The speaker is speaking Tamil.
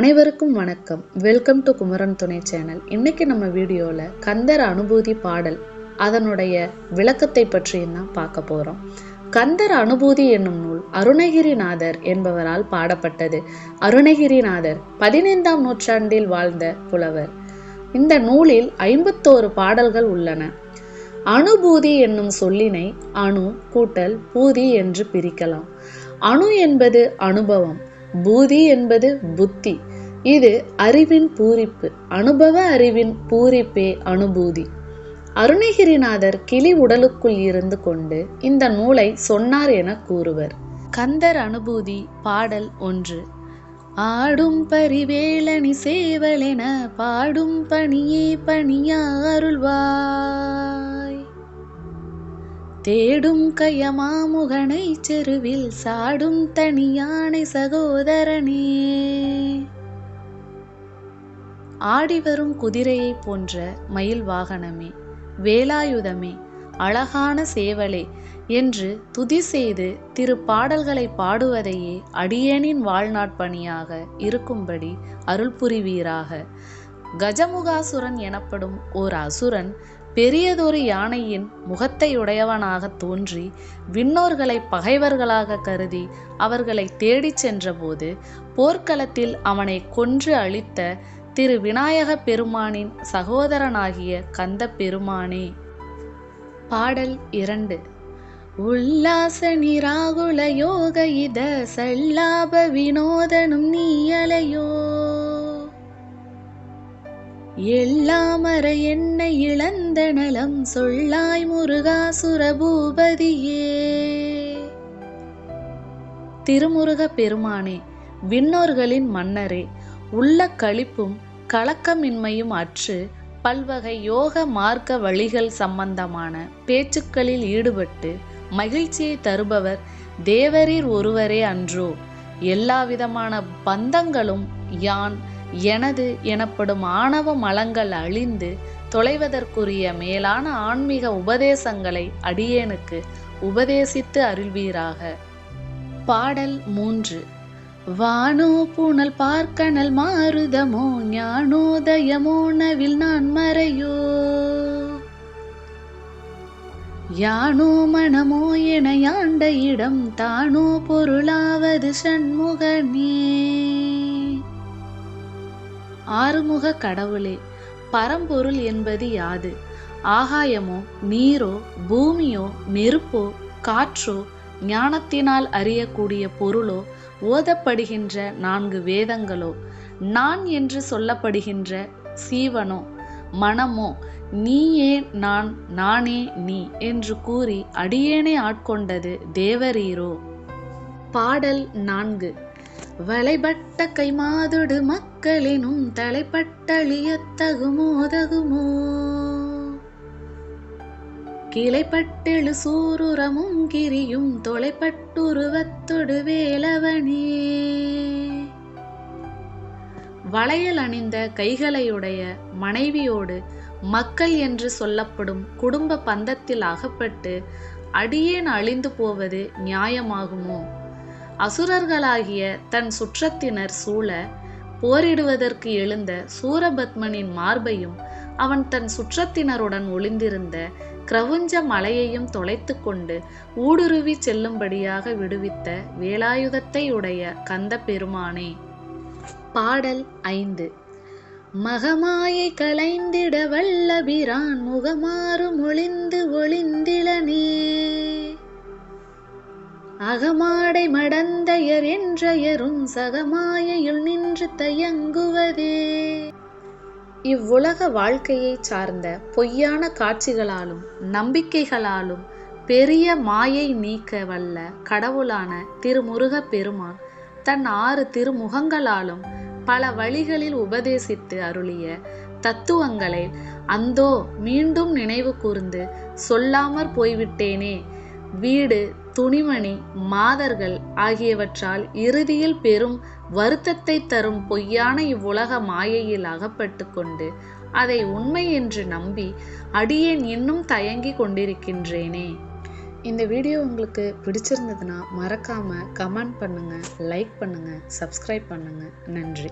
அனைவருக்கும் வணக்கம். வெல்கம் டு குமரன் துணை சேனல் இன்னைக்கு நம்ம வீடியோவில் கந்தர் அனுபூதி பாடல் அதனுடைய விளக்கத்தை பற்றியும் தான் பார்க்க போகிறோம் கந்தர் அனுபூதி என்னும் நூல் அருணகிரிநாதர் என்பவரால் பாடப்பட்டது. அருணகிரிநாதர் பதினைந்தாம் நூற்றாண்டில் வாழ்ந்த புலவர். இந்த நூலில் ஐம்பத்தோரு பாடல்கள் உள்ளன. அனுபூதி என்னும் சொல்லினை அணு கூட்டல் பூதி என்று பிரிக்கலாம். அணு என்பது அனுபவம். பூதி என்பது புத்தி. இது அறிவின் பூரிப்பு. அனுபவ அறிவின் பூரிப்பே அனுபூதி. அருணகிரிநாதர் கிளி உடலுக்குள் இருந்து கொண்டு இந்த நூலை சொன்னார் என கூறுவர். கந்தர் அனுபூதி பாடல் ஒன்று. ஆடும் பரிவேளனி சேவலென பாடும் பணியே பணியா அருள்வாய் தேடும் கயமாமுகனை செருவில் சாடும் தனியானை சகோதரனே. ஆடிவரும் குதிரையைப் போன்ற மயில் வாகனமே வேலாயுதமே அழகான சேவலே என்று துதி செய்து திரு பாடல்களை பாடுவதையே அடியேனின் வாழ்நாட்பணியாக இருக்கும்படி அருள் புரிவீராக. கஜமுகாசுரன் எனப்படும் ஓர் அசுரன் பெரியதொரு யானையின் முகத்தையுடையவனாகத் தோன்றி விண்ணோர்களை பகைவர்களாக கருதி அவர்களை தேடிச் சென்றபோது போர்க்களத்தில் அவனை கொன்று அழித்த திரு விநாயக பெருமானின் சகோதரனாகிய கந்த பெருமானே. பாடல் இரண்டு. உல்லாச நிராகுல யோக இத சல்லாப வினோதனும் நீயலையோ எல்லாமற என்ன இழந்த நலம் சொல்லாய் முருகா சுரபூபதியே. திருமுருக பெருமானே விண்ணோர்களின் மன்னரே உள்ள களிப்பும் கலக்கமின்மையும் அற்று பல்வகை யோக மார்க்க வழிகள் சம்பந்தமான பேச்சுக்களில் ஈடுபட்டு மகிழ்ச்சியை தருபவர் தேவரீர் ஒருவரே அன்றோ. எல்லாவிதமான பந்தங்களும் யான் எனது எனப்படும் ஆணவ மலங்கள் அழிந்து தொலைவதற்குரிய மேலான ஆன்மீக உபதேசங்களை அடியேனுக்கு உபதேசித்து அருள்வீராக. பாடல் மூன்று. வானோ பூனல் பார்க்கணல் மாருதமோ ஞானோதயமோ நவில் நான் மறையோ. யானோ மனமோ என யாண்ட இடம் தானோ பொருளாவது சண்முகனே. ஆறுமுக கடவுளே பரம்பொருள் என்பது யாது? ஆகாயமோ நீரோ பூமியோ நெருப்போ காற்றோ ஞானத்தினால் அறியக்கூடிய பொருளோ ஓதப்படுகின்ற நான்கு வேதங்களோ நான் என்று சொல்லப்படுகின்ற சீவனோ மனமோ நீயே நான் நானே நீ என்று கூறி அடியேனே ஆட்கொண்டது தேவரீரோ. பாடல் நான்கு. வளைபட்ட கைமாதொடு மக்களினும் தலைப்பட்டழியத்தகுமோ தகுமோ கிளைப்பட்டெழு சூருரமும் கிரியும் தொலைப்பட்டுருவத்தொடு வேலவனே? வளையல் அணிந்த கைகளையுடைய மனைவியோடு மக்கள் என்று சொல்லப்படும் குடும்ப பந்தத்தில் அகப்பட்டு அடியேன் அழிந்து போவது நியாயமாகுமோ? அசுரர்களாகிய தன் சுற்றத்தினர் சூழ போரிடுவதற்கு எழுந்த சூரபத்மனின் மார்பையும் அவன் தன் சுற்றத்தினருடன் ஒளிந்திருந்த கிரவுஞ்ச மலையையும் தொலைத்து கொண்டு ஊடுருவி செல்லும்படியாக விடுவித்த வேலாயுதத்தை உடைய கந்த பெருமானே. பாடல் ஐந்து. மகமாயை கலைந்திட வல்லபிரான் முகமாறு மொழிந்து ஒளிந்திலனே அகமாடை மடந்தையர் என்றயரும் சகமாயையுள் நின்று தயங்குவதே. இவ்வுலக வாழ்க்கையை சார்ந்த பொய்யான காட்சிகளாலும் நம்பிக்கைகளாலும் பெரிய மாயை நீக்க வல்ல கடவுளான திருமுருக பெருமான் தன் ஆறு திருமுகங்களாலும் பல வழிகளில் உபதேசித்து அருளிய தத்துவங்களை அந்தோ மீண்டும் நினைவு கூர்ந்து சொல்லாமற் போய்விட்டேனே. வீடு துணிமணி மாதர்கள் ஆகியவற்றால் இறுதியில் பெரும் வருத்தத்தை தரும் பொய்யான இவ்வுலக மாயையில் அகப்பட்டு கொண்டு அதை உண்மை என்று நம்பி அடியேன் இன்னும் தயங்கி கொண்டிருக்கின்றேனே. இந்த வீடியோ உங்களுக்கு பிடிச்சிருந்ததுன்னா மறக்காமல் கமெண்ட் பண்ணுங்கள் லைக் பண்ணுங்கள் சப்ஸ்கிரைப் பண்ணுங்கள் நன்றி.